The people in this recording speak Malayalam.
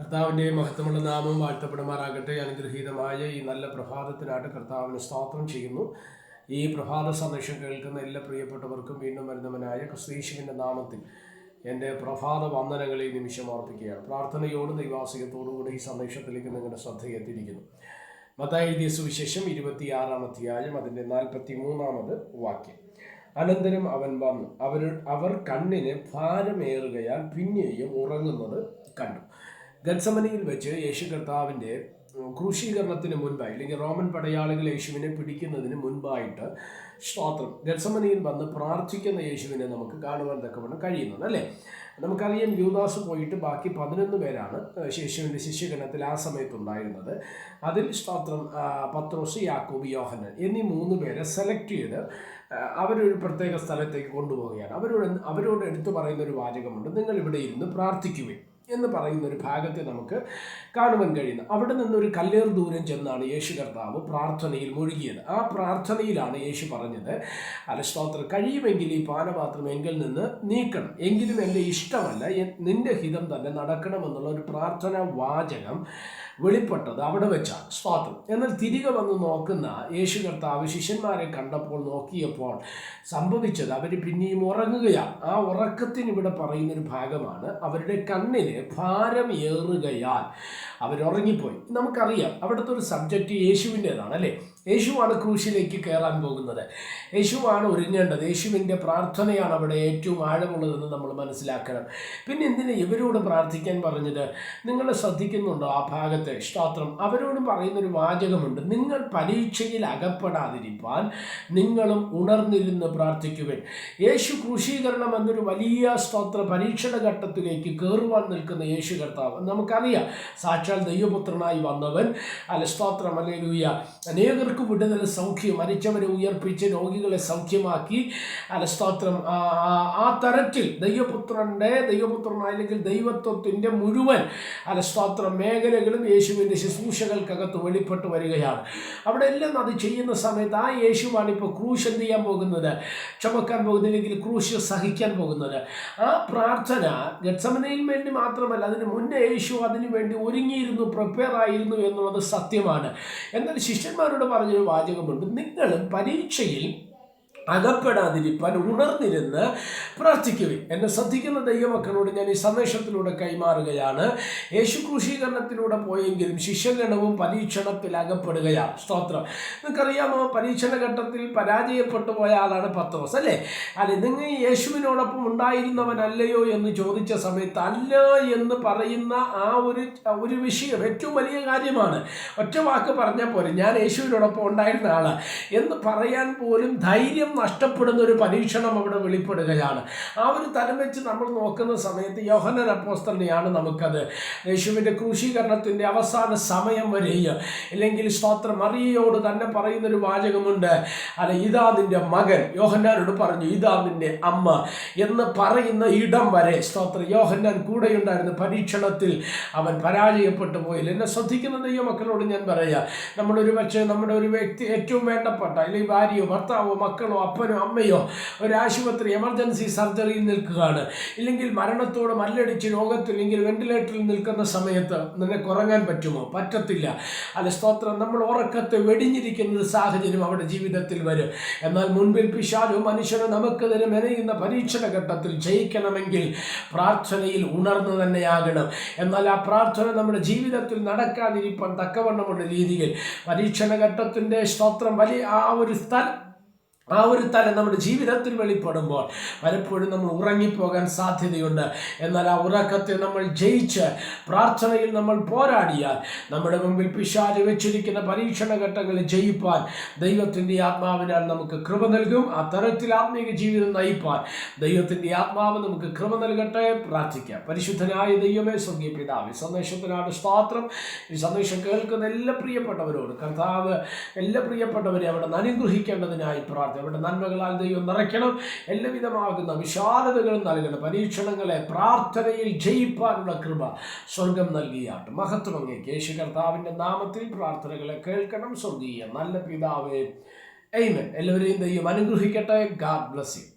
കർത്താവിന്റെ മഹത്വമുള്ള നാമം വാഴ്ത്തപ്പെടുമാറാകട്ടെ. അനുഗ്രഹീതമായ ഈ നല്ല പ്രഭാതത്തിനായിട്ട് കർത്താവിന് സ്തോത്രം ചെയ്യുന്നു. ഈ പ്രഭാത സന്ദേശം കേൾക്കുന്ന എല്ലാ പ്രിയപ്പെട്ടവർക്കും വീണ്ടും വരുന്നവനായ ക്രിസ്തീശുവിന്റെ നാമത്തിൽ എന്റെ പ്രഭാത വന്ദനങ്ങളെ നിമിഷം ഓർപ്പിക്കുകയാണ് പ്രാർത്ഥനയോട് ദൈവാസികത്തോടുകൂടി ഈ സന്ദേശത്തിലേക്ക് നിങ്ങളുടെ ശ്രദ്ധയെത്തിയിരിക്കുന്നു മതായി സുവിശേഷം ഇരുപത്തിയാറാം അധ്യായം അതിന്റെ നാൽപ്പത്തി മൂന്നാമത് വാക്യം. അനന്തരം അവൻ വന്നു. അവർ അവർ കണ്ണിന് ഭാരമേറുകയാൽ പിന്നെയും ഉറങ്ങുന്നത് കണ്ടു. ഗത്സമനിയിൽ വെച്ച് യേശു കർത്താവിന്റെ ക്രൂശീകരണത്തിന് മുൻപായി അല്ലെങ്കിൽ റോമൻ പടയാളികൾ യേശുവിനെ പിടിക്കുന്നതിന് മുൻപായിട്ട് സ്തോത്രം. ഗത്സമനിയിൽ വന്ന് പ്രാർത്ഥിക്കുന്ന യേശുവിനെ നമുക്ക് കാണുവാൻ തക്കവണ്ണം കഴിയുന്നത് അല്ലേ? നമുക്കറിയാം യൂദാസ് പോയിട്ട് ബാക്കി പതിനൊന്ന് പേരാണ് ഏഹ്, യേശുവിന്റെ ശിഷ്യഗണത്തിൽ ആ സമയത്ത് ഉണ്ടായിരുന്നത് അതിൽ സ്തോത്രം പത്രോസ് യാക്കോബ് യോഹനൻ എന്നീ മൂന്ന് പേരെ സെലക്ട് ചെയ്ത് അവരൊരു പ്രത്യേക സ്ഥലത്തേക്ക് കൊണ്ടുപോവുകയാണ്. അവരോട് അവരോട് എടുത്തു പറയുന്ന ഒരു വാചകമുണ്ട്. നിങ്ങൾ ഇവിടെ ഇരുന്ന് പ്രാർത്ഥിക്കുവിൻ. എന്ന് പറയുന്ന ഒരു ഭാഗത്തെ നമുക്ക് കാണുവാൻ കഴിയുന്നു. അവിടെ നിന്നൊരു കല്ലേർ ദൂരം ചെന്നാണ് യേശു കർത്താവ് പ്രാർത്ഥനയിൽ മുഴുകിയത്. ആ പ്രാർത്ഥനയിലാണ് യേശു പറഞ്ഞത് അല്ല സ്തോത്രം കഴിയുമെങ്കിൽ ഈ പാനപാത്രം എങ്കിൽ നിന്ന് നീക്കണം. എങ്കിലും എന്റെ ഇഷ്ടമല്ല നിന്റെ ഹിതം തന്നെ നടക്കണമെന്നുള്ള ഒരു പ്രാർത്ഥന വാചകം വെളിപ്പെട്ടത് അവിടെ വെച്ചാണ്. സ്വാത്രം എന്നാൽ തിരികെ വന്ന് നോക്കുന്ന യേശു കർത്താവ് ശിഷ്യന്മാരെ കണ്ടപ്പോൾ നോക്കിയപ്പോൾ സംഭവിച്ചത് അവർ പിന്നെയും ഉറങ്ങുകയാണ്. ആ ഉറക്കത്തിന് ഇവിടെ പറയുന്നൊരു ഭാഗമാണ് അവരുടെ കണ്ണിന് ഭാരം ഏറുകയാൽ അവരുറങ്ങിപ്പോയി നമുക്കറിയാം അവിടുത്തെ ഒരു സബ്ജക്റ്റ് യേശുവിന്റെതാണ് അല്ലേ യേശുവാണ് ക്രൂശിലേക്ക് കയറാൻ പോകുന്നത്. യേശുവാണ് ഒരുങ്ങേണ്ടത്. യേശുവിന്റെ പ്രാർത്ഥനയാണ് അവിടെ ഏറ്റവും ആഴമുള്ളതെന്ന് നമ്മൾ മനസ്സിലാക്കണം. പിന്നെ എന്തിനാ ഇവരോട് പ്രാർത്ഥിക്കാൻ പറഞ്ഞത്? നിങ്ങൾ ശ്രദ്ധിക്കുന്നുണ്ടോ ആ ഭാഗത്തെ? സ്തോത്രം. അവരോട് പറയുന്നൊരു വാചകമുണ്ട്. നിങ്ങൾ പരീക്ഷയിൽ അകപ്പെടാതിരിക്കാൻ നിങ്ങളും ഉണർന്നിരുന്ന് പ്രാർത്ഥിക്കുവിൻ. യേശു ക്രൂശീകരണം എന്നൊരു വലിയ സ്തോത്ര പരീക്ഷണ ഘട്ടത്തിലേക്ക് കയറുവാൻ നിൽക്കുന്ന യേശു കർത്താവ്. നമുക്കറിയാം സാക്ഷാൽ ദൈവപുത്രനായി വന്നവൻ. അല്ല സ്തോത്രം. അല്ലേലൂയ അനേകർക്ക് വിടുതൽ സൗഖ്യം മരിച്ചവരെ ഉയർപ്പിച്ച് രോഗികളെ സൗഖ്യമാക്കി. അലസ്തോത്രം സ്തോത്രം ആ, തരത്തിൽ ദൈവപുത്രന്റെ ദൈവപുത്രൻ അല്ലെങ്കിൽ ദൈവത്വത്തിന്റെ മുഴുവൻ അലസ്തോത്രം സ്തോത്രം മേഖലകളും യേശുവിന്റെ ശുശ്രൂഷകൾക്കകത്ത് വെളിപ്പെട്ട് വരികയാണ്. അവിടെ എല്ലാം അത് ചെയ്യുന്ന സമയത്ത് ആ യേശുവാണ് ഇപ്പോൾ ക്രൂശ് എന്ത് ചെയ്യാൻ പോകുന്നത്? ചുമക്കാൻ പോകുന്നില്ലെങ്കിൽ ക്രൂശ് സഹിക്കാൻ പോകുന്നത്. ആ പ്രാർത്ഥന ഗത്സമനയിൽ വേണ്ടി മാത്രമല്ല അതിന് മുന്നേ യേശു അതിനു വേണ്ടി ഒരുങ്ങിയിരുന്നു പ്രിപ്പയർ ആയിരുന്നു എന്നുള്ളത് സത്യമാണ്. എന്നാൽ ശിഷ്യന്മാരോട് പറഞ്ഞൊരു വാചകമുണ്ട്. നിങ്ങളും പരീക്ഷയിൽ അകപ്പെടാതിരിപ്പാൻ ഉണർന്നിരുന്ന് പ്രാർത്ഥിക്കുവിൻ. എന്നെ ശ്രദ്ധിക്കുന്ന ദൈവമക്കളോട് ഞാൻ ഈ സന്ദേശത്തിലൂടെ കൈമാറുകയാണ്. യേശു ക്രൂശീകരണത്തിലൂടെ പോയെങ്കിലും ശിഷ്യഗണവും പരീക്ഷണത്തിൽ അകപ്പെടുകയാണ്. സ്തോത്രം. നിങ്ങൾക്കറിയാമോ പരീക്ഷണ ഘട്ടത്തിൽ പരാജയപ്പെട്ടു പോയ ആളാണ് പത്രോസ് അല്ലേ? അല്ലെ നിങ്ങൾ യേശുവിനോടൊപ്പം ഉണ്ടായിരുന്നവനല്ലയോ എന്ന് ചോദിച്ച സമയത്ത് അല്ല എന്ന് പറയുന്ന ആ ഒരു ഒരു വിഷയം ഏറ്റവും വലിയ കാര്യമാണ്. ഒറ്റ വാക്ക് പറഞ്ഞാൽ പോരെ ഞാൻ യേശുവിനോടൊപ്പം ഉണ്ടായിരുന്ന ആളാണ് എന്ന് പറയാൻ പോലും ധൈര്യം നഷ്ടപ്പെടുന്ന ഒരു പരീക്ഷണം അവിടെ വെളിപ്പെടുകയാണ്. ആ ഒരു തലം വെച്ച് നമ്മൾ നോക്കുന്ന സമയത്ത് യോഹനൻ അപ്പോസ്തലിനെയാണ് നമുക്കത് യേശുവിന്റെ ക്രൂശീകരണത്തിന്റെ അവസാന സമയം വരെയും ഇല്ലെങ്കിൽ സ്തോത്രം മറിയയോട് തന്നെ പറയുന്നൊരു വാചകമുണ്ട്. അല്ല ഇതാ നിന്റെ മകൻ. യോഹന്നാനോട് പറഞ്ഞു ഇതാ നിന്റെ അമ്മ എന്ന് പറയുന്ന ഇടം വരെ സ്തോത്രം. യോഹന്നാൻ കൂടെയുണ്ടായിരുന്ന പരീക്ഷണത്തിൽ അവൻ പരാജയപ്പെട്ടു പോയില്ല. എന്നെ ശ്രദ്ധിക്കുന്ന ദൈവമക്കളോട് ഞാൻ പറയാം നമ്മളൊരു പക്ഷേ നമ്മുടെ ഒരു വ്യക്തി ഏറ്റവും വേണ്ടപ്പെട്ട അല്ലെങ്കിൽ ഭാര്യയോ ഭർത്താവോ മക്കളോ അപ്പനോ അമ്മയോ ഒരു ആശുപത്രി എമർജൻസി സർജറിയിൽ നിൽക്കുകയാണ്. ഇല്ലെങ്കിൽ മരണത്തോട് മല്ലടിച്ച് രോഗത്തിൽ അല്ലെങ്കിൽ വെന്റിലേറ്ററിൽ നിൽക്കുന്ന സമയത്ത് നിനക്ക് ഉറങ്ങാൻ പറ്റുമോ? പറ്റത്തില്ല. അല്ല സ്തോത്രം. നമ്മൾ ഉറക്കത്തെ വെടിഞ്ഞിരിക്കുന്ന സാഹചര്യം അവിടെ ജീവിതത്തിൽ വരും. എന്നാൽ മുൻപിൽ പിശാലും മനുഷ്യനോ നമുക്കെതിരെ മെനയുന്ന പരീക്ഷണ ഘട്ടത്തിൽ ജയിക്കണമെങ്കിൽ പ്രാർത്ഥനയിൽ ഉണർന്നു തന്നെയാകണം. എന്നാൽ ആ പ്രാർത്ഥന നമ്മുടെ ജീവിതത്തിൽ നടക്കാതിരിക്കാൻ തക്കവണ്ണമുള്ള രീതിയിൽ പരീക്ഷണ ഘട്ടത്തിന്റെ സ്തോത്രം വലിയ ആ ഒരു സ്ഥലം ആ ഒരു തലം നമ്മുടെ ജീവിതത്തിൽ വെളിപ്പെടുമ്പോൾ പലപ്പോഴും നമ്മൾ ഉറങ്ങിപ്പോകാൻ സാധ്യതയുണ്ട്. എന്നാൽ ആ ഉറക്കത്തെ നമ്മൾ ജയിച്ച് പ്രാർത്ഥനയിൽ നമ്മൾ പോരാടിയാൽ നമ്മുടെ മുമ്പിൽ പിശാൽ വെച്ചിരിക്കുന്ന പരീക്ഷണ ഘട്ടങ്ങളിൽ ജയിപ്പാൻ ദൈവത്തിന്റെ ആത്മാവിനാൽ നമുക്ക് കൃപ നൽകും. ആ തരത്തിൽ ആത്മീയ ജീവിതം നയിപ്പാൻ ദൈവത്തിന്റെ ആത്മാവ് നമുക്ക് കൃപ നൽകട്ടെ. പ്രാർത്ഥിക്കാം. പരിശുദ്ധനായ ദൈവമേ സ്വർഗീയ പിതാവ് സന്ദേശത്തിനാണ് സ്വാത്രം ഈ സന്ദേശം കേൾക്കുന്ന എല്ലാ പ്രിയപ്പെട്ടവരോട് കർത്താവ് എല്ലാ പ്രിയപ്പെട്ടവരെ അവിടെ അനുഗ്രഹിക്കേണ്ടതിനായി പ്രാർത്ഥന അവിടെ നന്മകളാൽ ദൈവം നിറയ്ക്കണം. എല്ലാവിധമാകുന്ന വിശാലതകളും നൽകണം. പരീക്ഷണങ്ങളെ പ്രാർത്ഥനയിൽ ജയിപ്പാനുള്ള കൃപ സ്വർഗം നൽകിയാട്ട്. മഹത്വം യേശു കർത്താവിന്റെ നാമത്തിൽ പ്രാർത്ഥനകളെ കേൾക്കണം. സ്വർഗീയ നല്ല പിതാവേ. എയ്മൻ എല്ലാവരെയും ദൈവം അനുഗ്രഹിക്കട്ടെ. God bless you